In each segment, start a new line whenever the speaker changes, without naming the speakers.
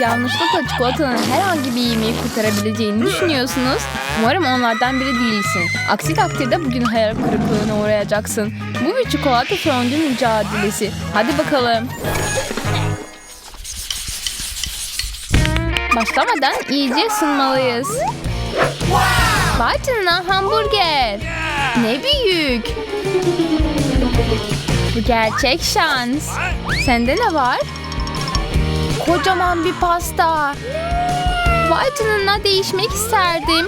yanlışlıkla çikolatanın herhangi bir yemeği kurtarabileceğini düşünüyorsunuz? Umarım onlardan biri değilsin. Aksi takdirde bugün hayal kırıklığına uğrayacaksın. Bu bir çikolata fondü mücadelesi. Hadi bakalım. Başlamadan iyice ısınmalıyız. Vay canına hamburger. Ne büyük. Bu gerçek şans. Sende ne var? Kocaman bir pasta. Vay canına değişmek isterdim.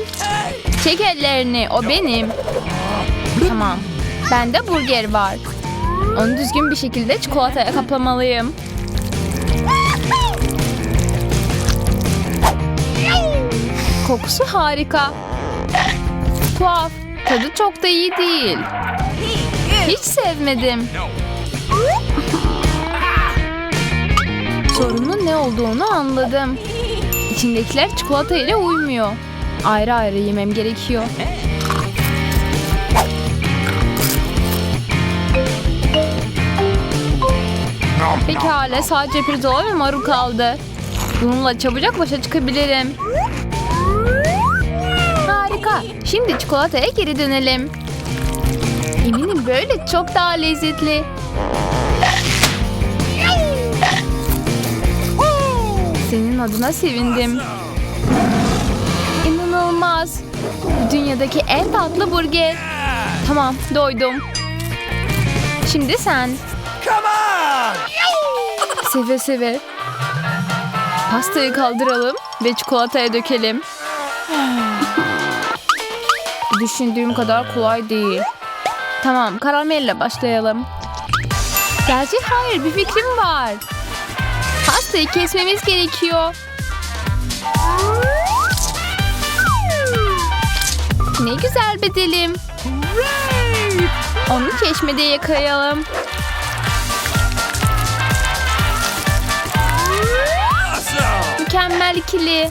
Çek ellerini o benim. Tamam. Bende burger var. Onu düzgün bir şekilde çikolataya kaplamalıyım. Kokusu harika. Tuhaf. Tadı çok da iyi değil. Hiç sevmedim. Sorunun ne olduğunu anladım. İçindekiler çikolata ile uymuyor. Ayrı ayrı yemem gerekiyor. Pekala sadece pirzola ve marul kaldı. Bununla çabucak başa çıkabilirim. Harika. Şimdi çikolataya geri dönelim. Eminim böyle çok daha lezzetli. Senin adına sevindim. İnanılmaz. Dünyadaki en tatlı burger. Tamam, doydum. Şimdi sen. Seve seve. Pastayı kaldıralım ve çikolataya dökelim. Düşündüğüm kadar kolay değil. Tamam, karamelle başlayalım. Gerçi hayır, bir fikrim var. Pastayı kesmemiz gerekiyor. Ne güzel bir dilim. Onu çeşmede yıkayalım. Mükemmel ikili.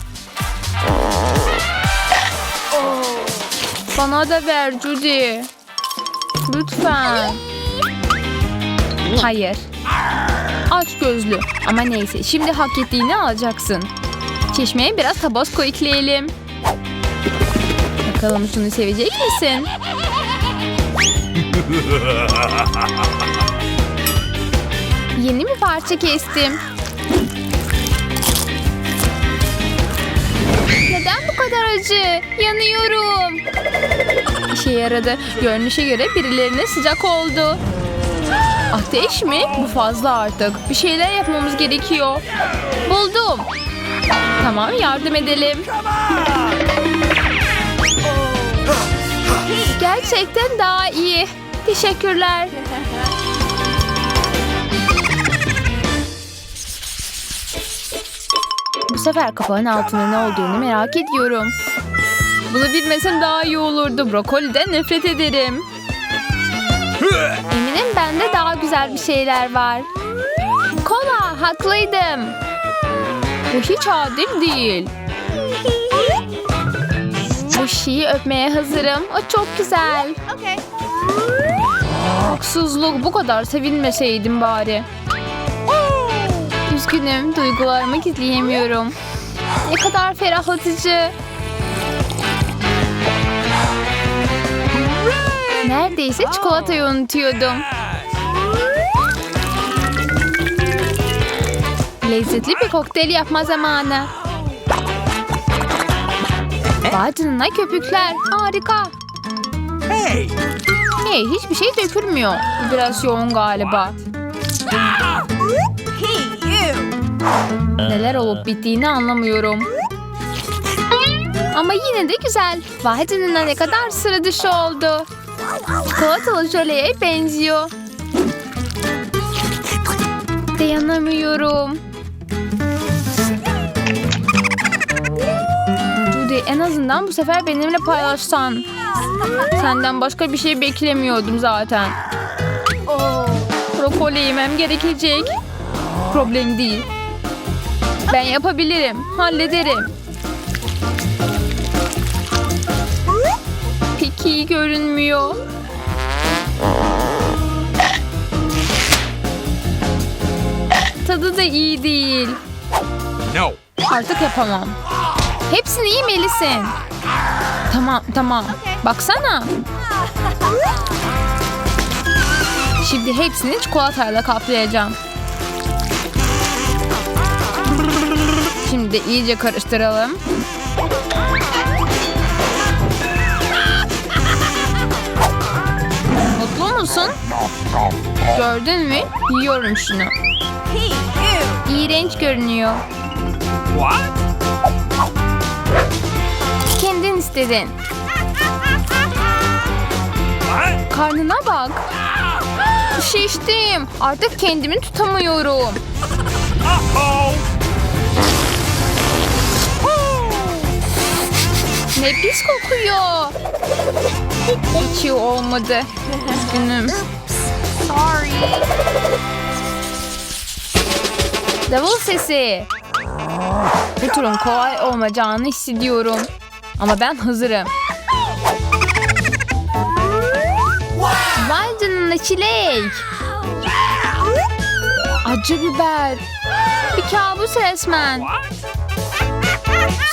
Bana da ver Judy. Lütfen. Hayır. Aç gözlü. Ama neyse şimdi hak ettiğini alacaksın. Çeşmeye biraz tabasco ekleyelim. Bakalım şunu sevecek misin? Yeni bir parça kestim. Neden bu kadar acı? Yanıyorum. İşe yaradı. Görünüşe göre birilerine sıcak oldu. Ateş mi? Bu fazla artık. Bir şeyler yapmamız gerekiyor. Buldum. Tamam yardım edelim. Gerçekten daha iyi. Teşekkürler. Bu sefer kapağın altında ne olduğunu merak ediyorum. Bunu bilmesem daha iyi olurdu. Brokoliden nefret ederim. Eminim bende daha güzel bir şeyler var. Kola, haklıydım. Bu hiç adil değil. Bu şeyi öpmeye hazırım. O çok güzel. Haksızlık bu kadar sevinmeseydim bari. Üzgünüm, duygularımı gizleyemiyorum. Ne kadar ferahlatıcı. Neredeyse çikolatayı unutuyordum. Lezzetli bir kokteyl yapma zamanı. Vay canına köpükler. Harika.
Hey!
Hey hiçbir şey dökülmüyor. Biraz yoğun galiba. Neler olup bittiğini anlamıyorum. Ama yine de güzel. Vay canına ne kadar sıra dışı oldu. Çikolatalı jöleye benziyor. Dayanamıyorum. Judy en azından bu sefer benimle paylaşsan. Senden başka bir şey beklemiyordum zaten. Brokoli yemem gerekecek. Problem değil. Ben yapabilirim. Hallederim. İyi görünmüyor. Tadı da iyi değil.
No!
Artık yapamam. Hepsini yemelisin. Tamam tamam. Baksana. Şimdi hepsini çikolatayla kaplayacağım. Şimdi de iyice karıştıralım. Gördün mü? Yiyorum şunu. İğrenç görünüyor. Kendin istedin. Karnına bak. Şiştim. Artık kendimi tutamıyorum. Ne pis kokuyor. Hiç iyi olmadı. Üzgünüm. Sorry. Davul sesi. Bu turun kolay olmayacağını hissediyorum. Ama ben hazırım. Vay çilek. Acı biber. Bir kabus resmen.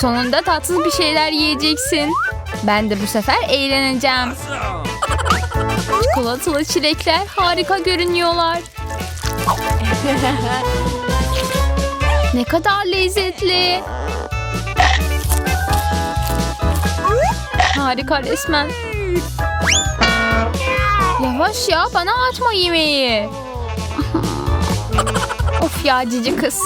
Sonunda tatsız bir şeyler yiyeceksin. Ben de bu sefer eğleneceğim. Çikolatalı çilekler harika görünüyorlar. ne kadar lezzetli. Harika resmen. Yavaş ya bana atma yemeği. of ya cici kız.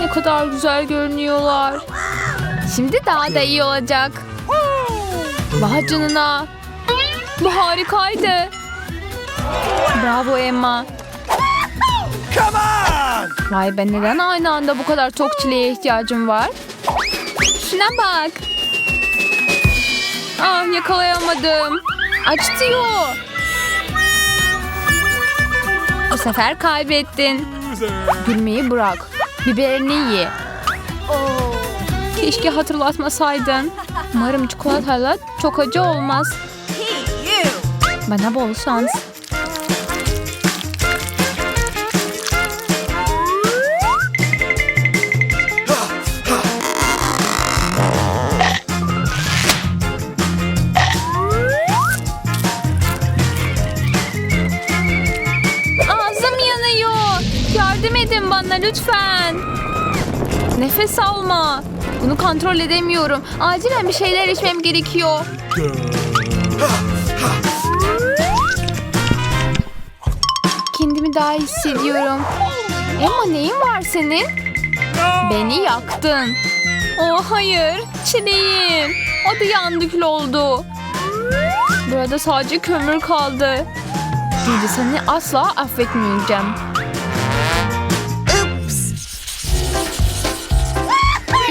Ne kadar güzel görünüyorlar. Şimdi daha da iyi olacak. Vay canına. Bu harikaydı. Bravo Emma.
Come on!
Vay be neden aynı anda bu kadar tok çileğe ihtiyacım var? Şuna bak. Ah yakalayamadım. Aç diyor. Bu sefer kaybettin. Gülmeyi bırak. Biberini ye. Keşke hatırlatmasaydın. Umarım çikolatayla çok acı olmaz. Bana bol şans. Ağzım yanıyor. Yardım edin bana lütfen. Nefes alma. Bunu kontrol edemiyorum. Acilen bir şeyler içmem gerekiyor. Kendimi daha iyi hissediyorum. Emma neyin var senin? Beni yaktın. Oh hayır. Çileğim. O da yandı kül oldu. Burada sadece kömür kaldı. Şimdi seni asla affetmeyeceğim.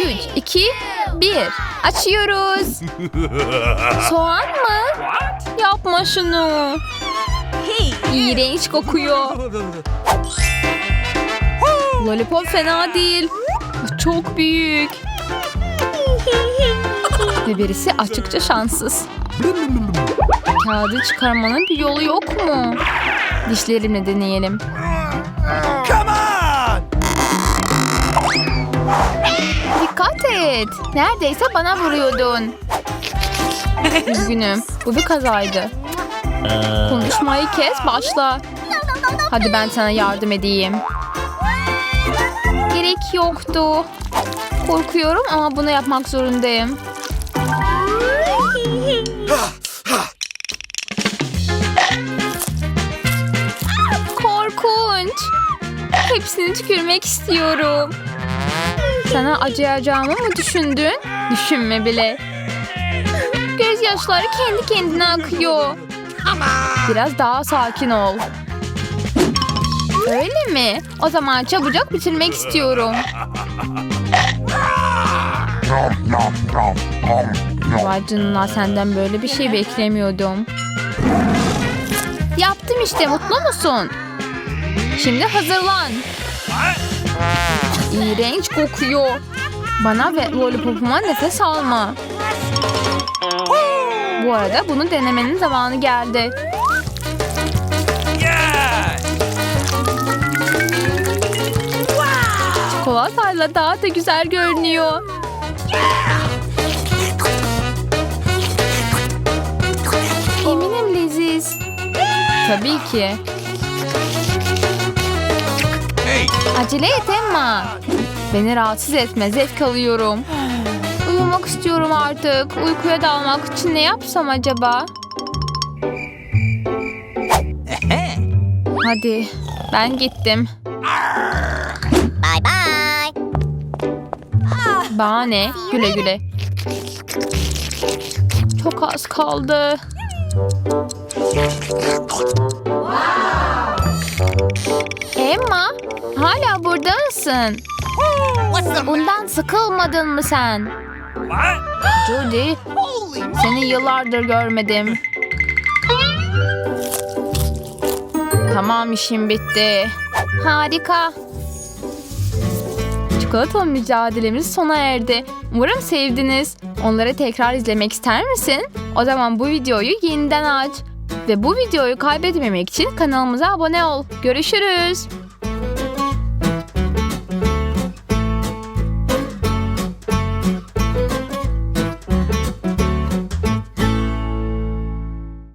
Üç, iki, bir. Açıyoruz. Soğan mı? Yapma şunu. İğrenç kokuyor. Lollipop fena değil. Çok büyük. Ve birisi açıkça şanssız. Kağıdı çıkarmanın bir yolu yok mu? Dişlerimle deneyelim.
Come on!
Dikkat et. Neredeyse bana vuruyordun. Üzgünüm. Bu bir kazaydı. Konuşmayı kes başla. Hadi ben sana yardım edeyim. Gerek yoktu. Korkuyorum ama bunu yapmak zorundayım. Korkunç. Hepsini tükürmek istiyorum. Sana acıyacağımı mı düşündün? Düşünme bile. Gözyaşları kendi kendine akıyor. Biraz daha sakin ol. Öyle mi? O zaman çabucak bitirmek istiyorum. Vay canına senden böyle bir şey beklemiyordum. Yaptım işte mutlu musun? Şimdi hazırlan. İğrenç kokuyor. Bana ve lollipopuma nefes alma. Bu arada bunu denemenin zamanı geldi.
Yeah!
Çikolatayla daha da güzel görünüyor. Eminim leziz. Tabii ki. Acele et Emma. Beni rahatsız etme zevk alıyorum. Uyumak istiyorum artık. Uykuya dalmak için ne yapsam acaba? Hadi ben gittim.
Bye bye.
Bana ne? Güle güle. Çok az kaldı. Emma hala burada mısın? Bundan sıkılmadın mı sen? Judy seni yıllardır görmedim. Tamam işim bitti. Harika. Çikolata mücadelemiz sona erdi. Umarım sevdiniz. Onları tekrar izlemek ister misin? O zaman bu videoyu yeniden aç. Ve bu videoyu kaybetmemek için kanalımıza abone ol. Görüşürüz.